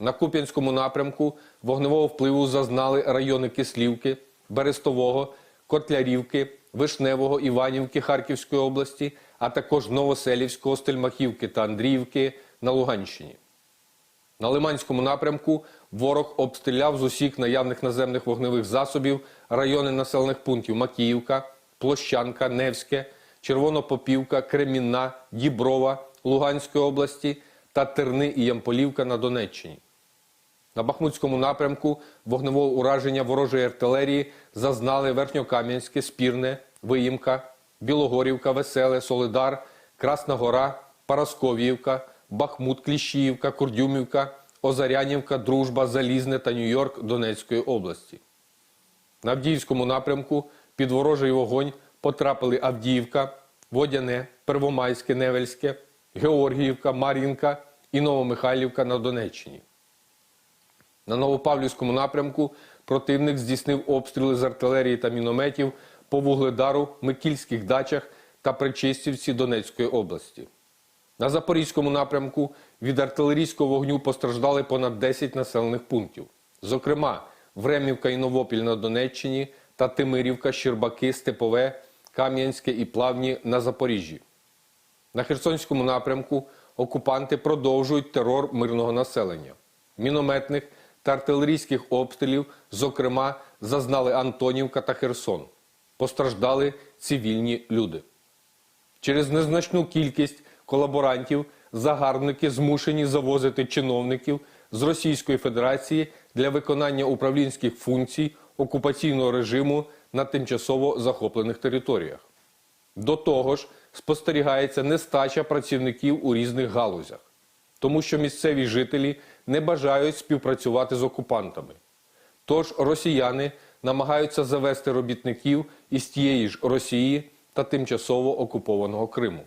На Куп'янському напрямку вогневого впливу зазнали райони Кислівки, Берестового, Котлярівки, Вишневого, Іванівки Харківської області, а також Новоселівського, Стельмахівки та Андріївки на Луганщині. На Лиманському напрямку ворог обстріляв з усіх наявних наземних вогневих засобів райони населених пунктів Макіївка, Площанка, Невське, Червонопопівка, Кремінна, Діброва Луганської області та Терни і Ямполівка на Донеччині. На Бахмутському напрямку вогневого ураження ворожої артилерії зазнали Верхньокам'янське, Спірне, Виїмка, Білогорівка, Веселе, Солидар, Красна Гора, Парасковіївка, Бахмут, Кліщіївка, Курдюмівка, Озарянівка, Дружба, Залізне та Нью-Йорк Донецької області. На Авдіївському напрямку під ворожий вогонь потрапили Авдіївка, Водяне, Первомайське, Невельське, Георгіївка, Мар'їнка і Новомихайлівка на Донеччині. На Новопавлівському напрямку противник здійснив обстріли з артилерії та мінометів по Вугледару, Микільських дачах та Причистівці Донецької області. На Запорізькому напрямку від артилерійського вогню постраждали понад 10 населених пунктів. Зокрема, Времівка і Новопіль на Донеччині та Тимирівка, Щербаки, Степове, Кам'янське і Плавні на Запоріжжі. На Херсонському напрямку окупанти продовжують терор мирного населення. Мінометних та артилерійських обстрілів, зокрема, зазнали Антонівка та Херсон. Постраждали цивільні люди. Через незначну кількість колаборантів загарбники змушені завозити чиновників з Російської Федерації для виконання управлінських функцій окупаційного режиму на тимчасово захоплених територіях. До того ж, спостерігається нестача працівників у різних галузях, тому що місцеві жителі не бажають співпрацювати з окупантами. Тож росіяни намагаються завести робітників із тієї ж Росії та тимчасово окупованого Криму.